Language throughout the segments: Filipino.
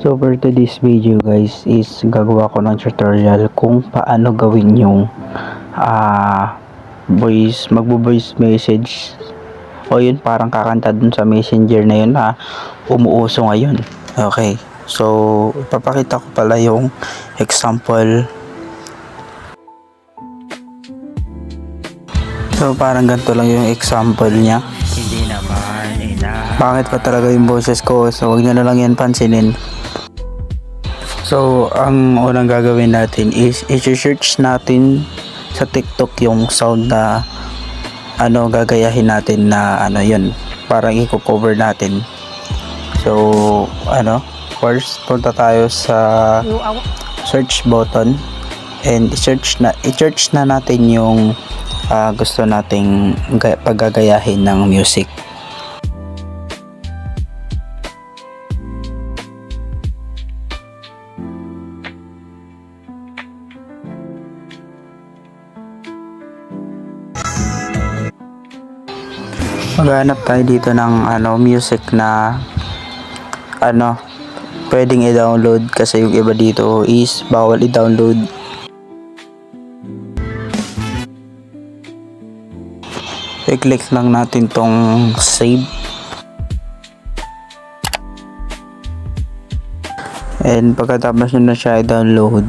So for today's video guys is gagawa ko ng tutorial kung paano gawin yung ah voice, magbo-voice message o yun parang kakanta dun sa messenger na yun na umuuso ngayon. Okay. So ipapakita ko pala yung example. So parang ganito lang yung example niya. Hindi naman ina. Bakit pa talaga yung boses ko? So wag nyo na lang yan pansinin. So, ang unang gagawin natin is i-search natin sa TikTok yung sound na ano gagayahin natin na ano yun parang i-cover natin. So, ano, first punta tayo sa search button and search na i-search na natin yung ah, gusto nating ga- paggagayahin ng music. Maghanap tayo dito ng ano music na ano pwedeng i-download kasi yung iba dito is bawal i-download. I-click lang natin tong save. And pagkatapos nyo na siya i-download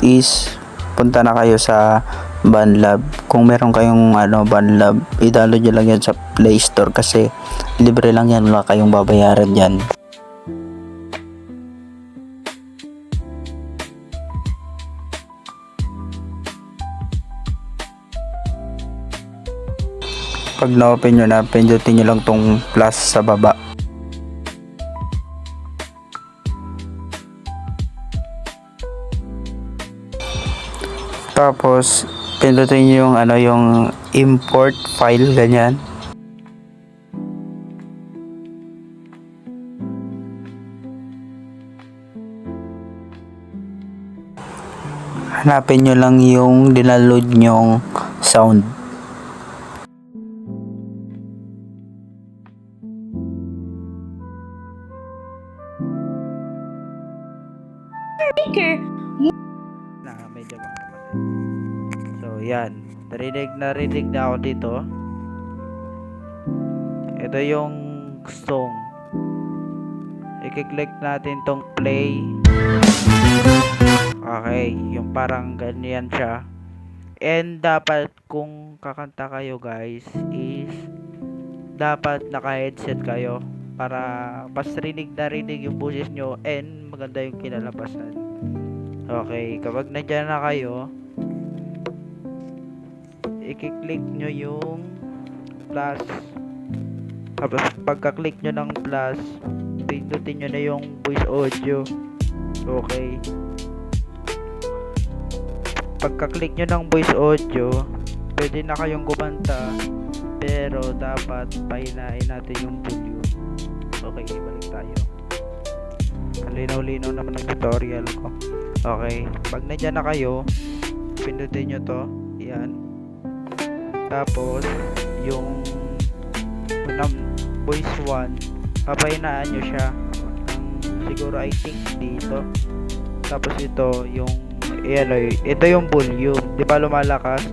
is punta na kayo sa Banlab. Kung meron kayong ano Banlab, i-download nyo lang yan sa Play Store kasi libre lang yan, wala kayong babayaran yan. Pag na-open nyo na, pindutin nyo lang tong plus sa baba. Tapos, pindutin nyo yung ano yung import file ganyan. Hanapin nyo lang yung dinaload nyong sound. na medyo makapatid. Yan. Narinig, narinig na ako dito. Ito yung song. I-click natin tong play. Okay, yung parang ganyan siya. And dapat kung kakanta kayo guys is dapat naka-headset kayo para mas rinig na rinig yung boses nyo and maganda yung kinalabasan. Okay, kapag nandiyan na kayo, i-click nyo yung plus. Tapos pagka-click nyo ng plus, pindutin nyo na yung voice audio. Okay. Pagka-click nyo ng voice audio, pwede na kayong kumanta, pero dapat pahinain natin yung volume. Okay, balik tayo. Ang linaw-linaw naman ng tutorial ko. Okay, pag nandiyan na kayo, pindutin nyo to. Yan. Tapos, yung unang voice 1, papahinaan nyo siya. Ang, siguro I think dito. Tapos ito, yung, yan, ito yung volume. Di ba lumalakas?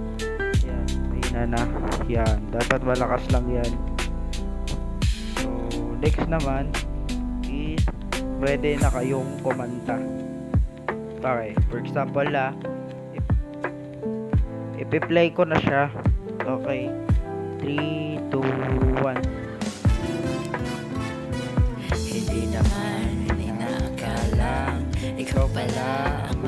Yan, mahina na. Yan, dapat malakas lang yan. So, next naman, is, pwede na kayong kumanta. Okay, for example la, ipi-play ko na siya. Okay. 3, 2, 1. Hindi naman inakala Ikaw pala ang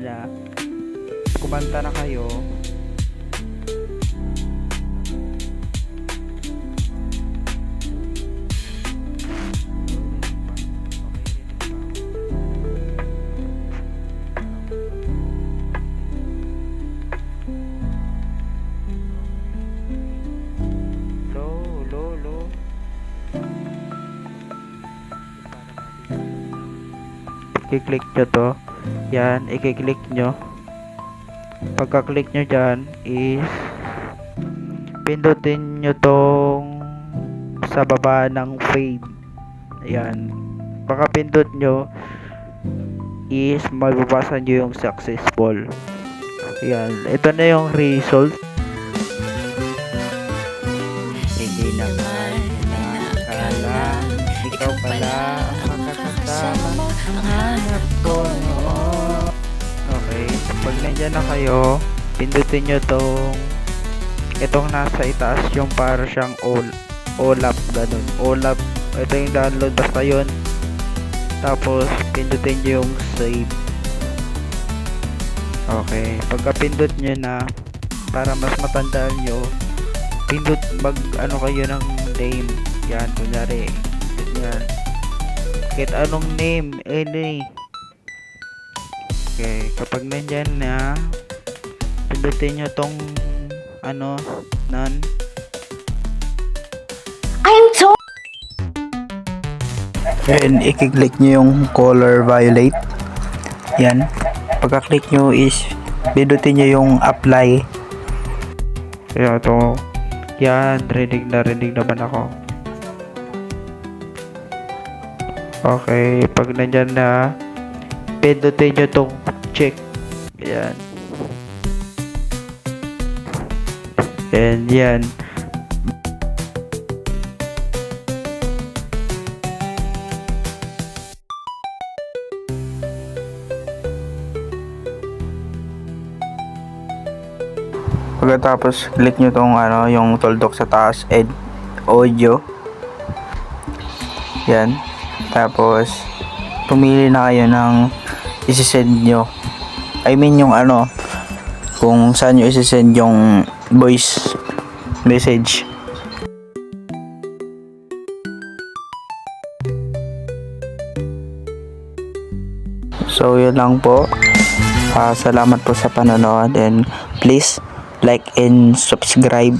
nila. Kumanta na kayo. I-click nyo to. Yan, i-click nyo. Pagka-click nyo dyan is pindutin nyo tong sa baba ng fade. Ayan. Baka pindot nyo is mababasa nyo yung successful. Ayan. Ito na yung result. Hindi naman nakakala ikaw pala ang makakasama ang hanap ko pag nandyan na kayo, pindutin nyo tong itong nasa itaas yung para siyang all olap ganun. Olap ito yung download basta yun. Tapos pindutin nyo yung save. Okay pagka pindot nyo na para mas matandaan nyo pindot mag ano kayo ng name. Yan kunyari yan. Kahit anong name any okay kapag nandyan na pindutin nyo tong ano none I'm so And i-click nyo yung color violet. Yan. Pagka-click nyo is pindutin nyo yung apply. Kaya to. Yan. Rinig na rinig naman ako. Okay. Pag nandyan na pindutin nyo tong check. Yan. And yan. Pagkatapos click nyo tong ano, yung tuldok sa taas ed audio. Yan. Tapos pumili na kayo ng isi-send nyo. I mean yung ano kung saan nyo isi-send yung voice message. So yun lang po. Ah, salamat po sa panonood and please like and subscribe